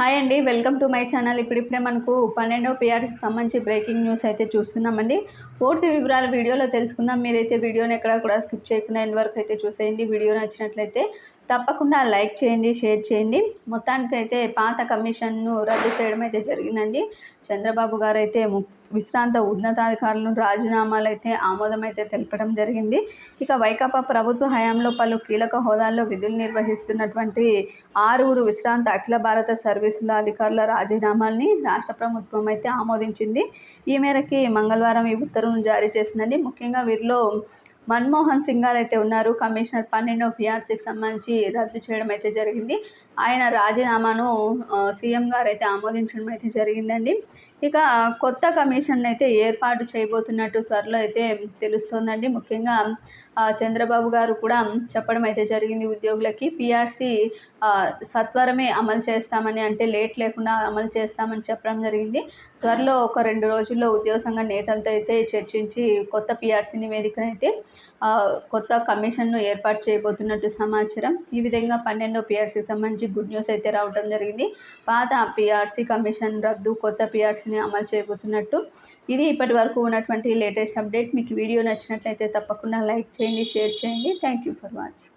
Hi అండి welcome to my channel. ఇప్పుడిప్పుడే మనకు పన్నెండవ పిఆర్సీకి సంబంధించి బ్రేకింగ్ న్యూస్ అయితే చూస్తున్నామండి. పూర్తి వివరాలు వీడియోలో తెలుసుకుందాం. మీరైతే వీడియోని ఎక్కడ కూడా స్కిప్ చేయకుండా ఎండ్ వరకు అయితే చూసేయండి. వీడియో నచ్చినట్లయితే తప్పకుండా లైక్ చేయండి షేర్ చేయండి. మొత్తానికైతే పాత కమిషన్ను రద్దు చేయడం అయితే జరిగిందండి. చంద్రబాబు గారు అయితే విశ్రాంత ఉన్నతాధికారులను రాజీనామాలు అయితే ఆమోదం అయితే తెలపడం జరిగింది. ఇక వైకాపా ప్రభుత్వ హయాంలో పలు కీలక హోదాల్లో విధులు నిర్వహిస్తున్నటువంటి ఆరుగురు విశ్రాంత అఖిల భారత సర్వీసుల అధికారుల రాజీనామాల్ని రాష్ట్ర ప్రభుత్వం అయితే ఆమోదించింది. ఈ మేరకి మంగళవారం ఈ ఉత్తర్వును జారీ చేసిందండి. ముఖ్యంగా వీరిలో మన్మోహన్ సింగ్ గారు అయితే ఉన్నారు. కమిషనర్ పన్నెండో పిఆర్సీకి సంబంధించి రద్దు చేయడం అయితే జరిగింది. ఆయన రాజీనామాను సీఎం గారు అయితే ఆమోదించడం అయితే జరిగిందండి. ఇక కొత్త కమిషన్ అయితే ఏర్పాటు చేయబోతున్నట్టు త్వరలో అయితే తెలుస్తోందండి. ముఖ్యంగా చంద్రబాబు గారు కూడా చెప్పడం అయితే జరిగింది ఉద్యోగులకి. పిఆర్సీ సత్వరమే అమలు చేస్తామని అంటే లేట్ లేకుండా అమలు చేస్తామని చెప్పడం జరిగింది. త్వరలో ఒక రెండు రోజుల్లో ఉద్యోగ సంఘ నేతలతో అయితే చర్చించి కొత్త పిఆర్సీ అయితే కొత్త కమిషన్ను ఏర్పాటు చేయబోతున్నట్టు సమాచారం. ఈ విధంగా పన్నెండో పిఆర్సీకి సంబంధించి గుడ్ న్యూస్ అయితే రావడం జరిగింది. పాత పిఆర్సీ కమిషన్ రద్దు కొత్త పిఆర్సీని అమలు చేయబోతున్నట్టు. ఇది ఇప్పటి వరకు ఉన్నటువంటి లేటెస్ట్ అప్డేట్. మీకు వీడియో నచ్చినట్లయితే తప్పకుండా లైక్ చేయండి షేర్ చేయండి. Thank you for watching